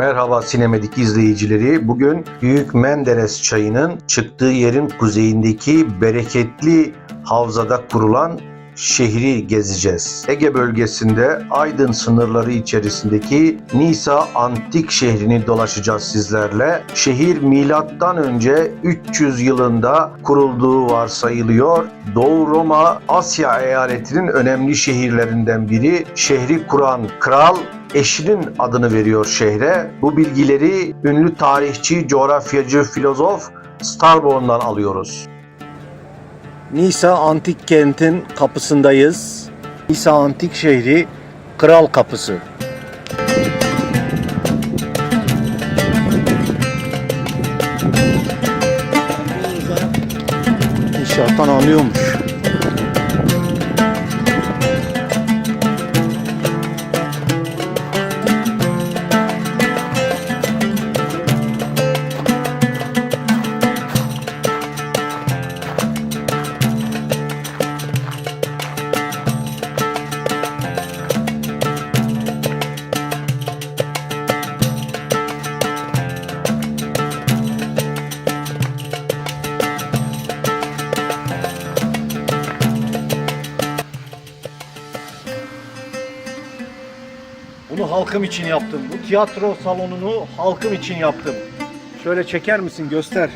Merhaba Sinemedik izleyicileri. Bugün Büyük Menderes çayının çıktığı yerin kuzeyindeki bereketli havzada kurulan şehri gezeceğiz. Ege bölgesinde Aydın sınırları içerisindeki Nisa Antik şehrini dolaşacağız sizlerle. Şehir milattan önce 300 yılında kurulduğu varsayılıyor. Doğu Roma Asya eyaletinin önemli şehirlerinden biri. Şehri kuran kral eşinin adını veriyor şehre. Bu bilgileri ünlü tarihçi, coğrafyacı, filozof Strabon'dan alıyoruz. Nisa Antik Kent'in kapısındayız. Nisa Antik Şehri Kral Kapısı. İnşaattan alıyormuş. Bunu halkım için yaptım. Bu tiyatro salonunu halkım için yaptım. Şöyle çeker misin? Göster.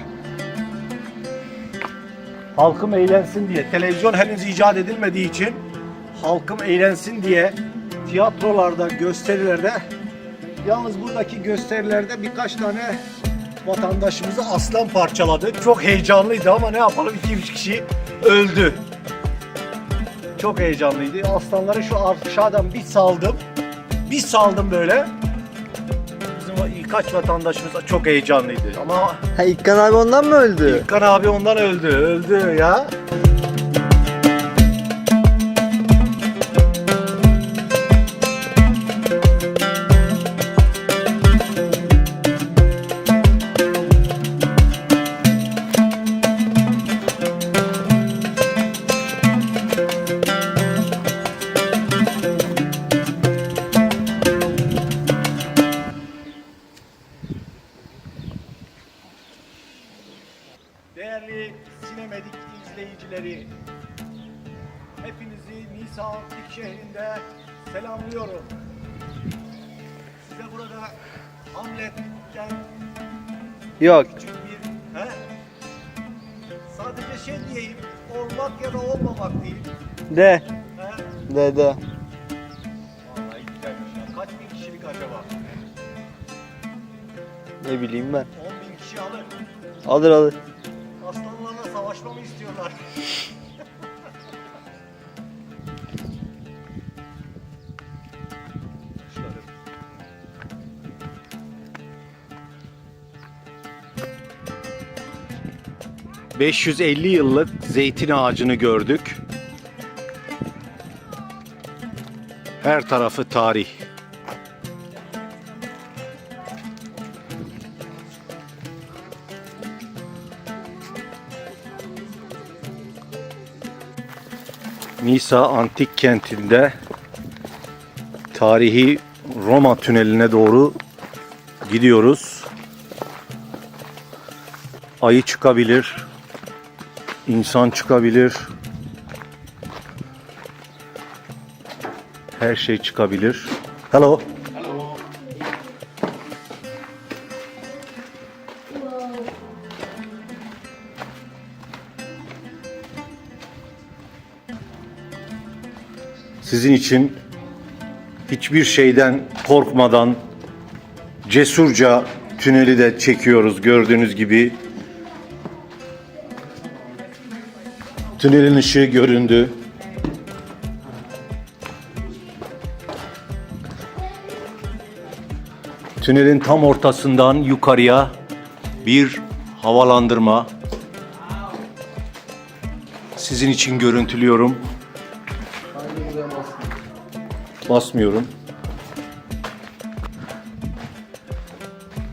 Halkım eğlensin diye. Televizyon henüz icat edilmediği için halkım eğlensin diye tiyatrolarda, gösterilerde yalnız buradaki gösterilerde birkaç tane vatandaşımızı aslan parçaladı. Çok heyecanlıydı ama ne yapalım 2-3 kişi öldü. Çok heyecanlıydı. Aslanları şu aşağıdan bir saldım. Bir saldım böyle. Bizim birkaç vatandaşımız çok heyecanlıydı ama Ha İlkan abi ondan mı öldü? İlkan abi ondan öldü. Öldü ya. Değerli Sinemedik izleyicileri, hepinizi Nisa Antik şehrinde selamlıyorum. Size burada Hamlet'ten Yok. küçük bir, he? Sadece şey diyeyim, olmak ya da olmamak diyeyim. De. He? De de. Vallahi güzelmiş ya. Kaç bin kişilik acaba? Ne bileyim ben. 10 bin kişi alır. Alır alır. Savaşmamı istiyorlar. Kuşları. ...550 yıllık zeytin ağacını gördük. Her tarafı tarih. Nisa Antik Kenti'nde tarihi Roma tüneline doğru gidiyoruz. Ayı çıkabilir, insan çıkabilir. Her şey çıkabilir. Hello. Sizin için hiçbir şeyden korkmadan cesurca tüneli de çekiyoruz gördüğünüz gibi. Tünelin ışığı göründü. Tünelin tam ortasından yukarıya bir havalandırma. Sizin için görüntülüyorum. Basmıyorum.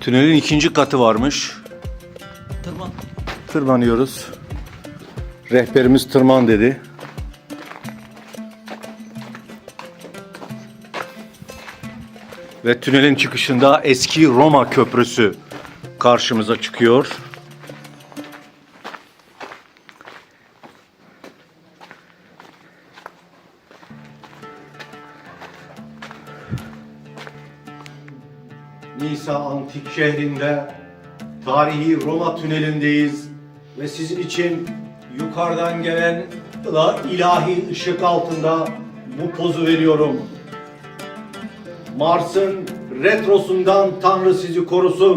Tünelin ikinci katı varmış. Tırman. Tırmanıyoruz. Rehberimiz tırman dedi. Ve tünelin çıkışında eski Roma Köprüsü karşımıza çıkıyor. Nisa Antik şehrinde tarihi Roma tünelindeyiz ve sizin için yukarıdan gelen ilahi ışık altında bu pozu veriyorum. Mars'ın retrosundan Tanrı sizi korusun.